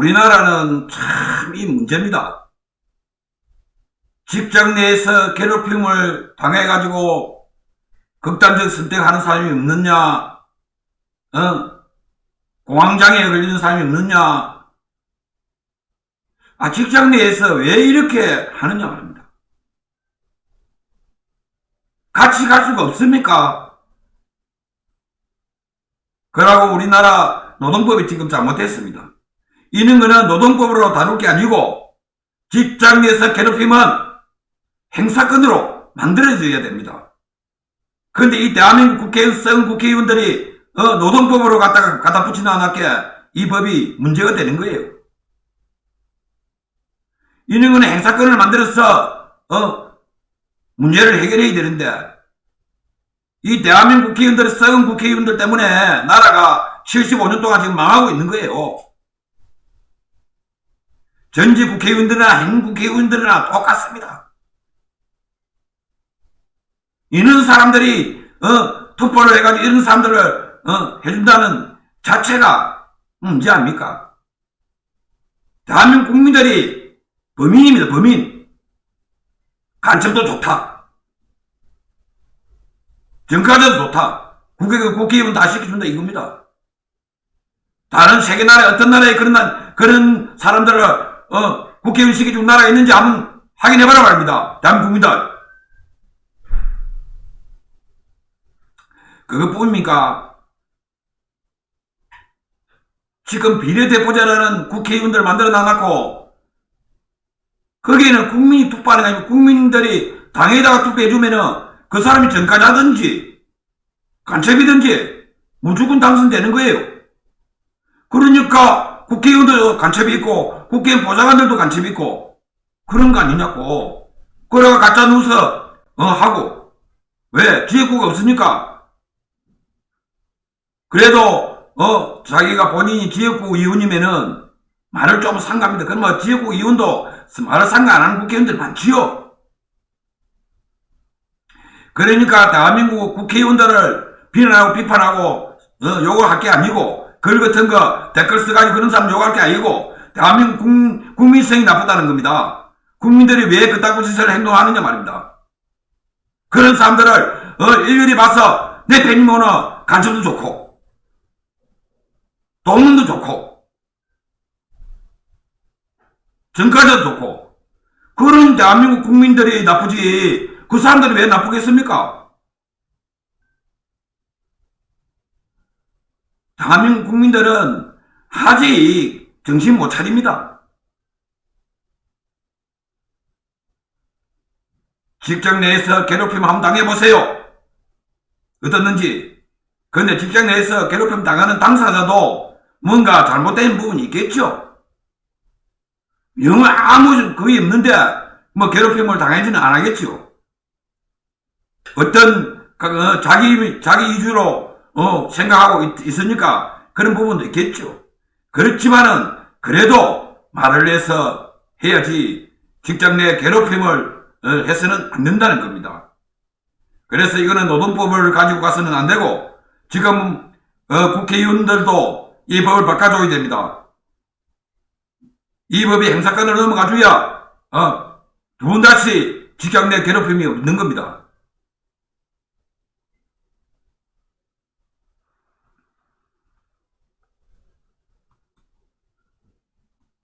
우리나라는 참 이 문제입니다. 직장 내에서 괴롭힘을 당해가지고 극단적 선택하는 사람이 없느냐, 어? 공황장애에 걸리는 사람이 없느냐, 아, 직장 내에서 왜 이렇게 하느냐 말입니다. 같이 갈 수가 없습니까? 그러고 우리나라 노동법이 지금 잘못됐습니다. 이는 거는 노동법으로 다룰 게 아니고 직장 내에서 괴롭힘은 행사건으로 만들어져야 됩니다. 그런데 이 대한민국 국회의원, 국회의원들이 어, 노동법으로 갖다가 갖다 붙이지 않았게 이 법이 문제가 되는 거예요. 이는 거는 행사건을 만들어서 어, 문제를 해결해야 되는데 이 대한민국 국회의원들, 썩은 국회의원들 때문에 나라가 75년 동안 지금 망하고 있는 거예요. 전직 국회의원들이나 행 국회의원들이나 똑같습니다. 이런 사람들이 어, 투표를 해가지고 이런 사람들을 어, 해준다는 자체가 문제 아닙니까? 대한민국 국민들이 범인입니다. 범인. 간첩도 좋다. 정가자도 좋다. 국회, 국회의원 다 시켜준다 이겁니다. 다른 세계 나라에 어떤 나라에 그런, 나- 그런 사람들을, 어, 국회의원 시켜준 나라가 있는지 한번 확인해봐라 말입니다. 대한민국 국민들. 그것뿐입니까? 지금 비례대표제라는 국회의원들 만들어 놔놓고, 거기에는 국민이 투표하는 게 아니고 국민들이 당에다가 투표해주면은 그 사람이 전과자든지 간첩이든지 무조건 당선되는 거예요. 그러니까 국회의원도 간첩이 있고 국회의원 보좌관들도 간첩이 있고 그런 거 아니냐고. 그래가 가짜 뉴스 어, 하고 왜 지역구가 없으니까 그래도 어 자기가 본인이 지역구 의원이면은 말을 좀 상가합니다. 그러면 지역구 의원도 말을 상가 안 하는 국회의원들 많지요. 그러니까 대한민국 국회의원들을 비난하고 비판하고 어, 욕을 할 게 아니고 글 같은 거 댓글 써가지고 그런 사람 욕할 게 아니고 대한민국 국, 국민성이 나쁘다는 겁니다. 국민들이 왜 그따구 짓을 행동하느냐 말입니다. 그런 사람들을 어, 일일이 봐서 내 팬이 오는 간첩도 좋고 돈문도 좋고 정가자도 좋고 그런 대한민국 국민들이 나쁘지 그 사람들이 왜 나쁘겠습니까? 대한민국 국민들은 아직 정신 못 차립니다. 직장 내에서 괴롭힘 한번 당해보세요. 어떻는지. 그런데 직장 내에서 괴롭힘 당하는 당사자도 뭔가 잘못된 부분이 있겠죠. 영어 아무 거의 없는데 뭐 괴롭힘을 당하지는 않겠죠. 어떤 어, 자기 자기 위주로 어, 생각하고 있, 으니까 그런 부분도 있겠죠. 그렇지만은 그래도 말을 해서 해야지 직장 내 괴롭힘을 어, 해서는 안 된다는 겁니다. 그래서 이거는 노동법을 가지고 가서는 안 되고 지금 어, 국회의원들도 이 법을 바꿔줘야 됩니다. 이 법이 행사권을 넘어가줘야 어, 두 번 다시 직장 내 괴롭힘이 없는 겁니다.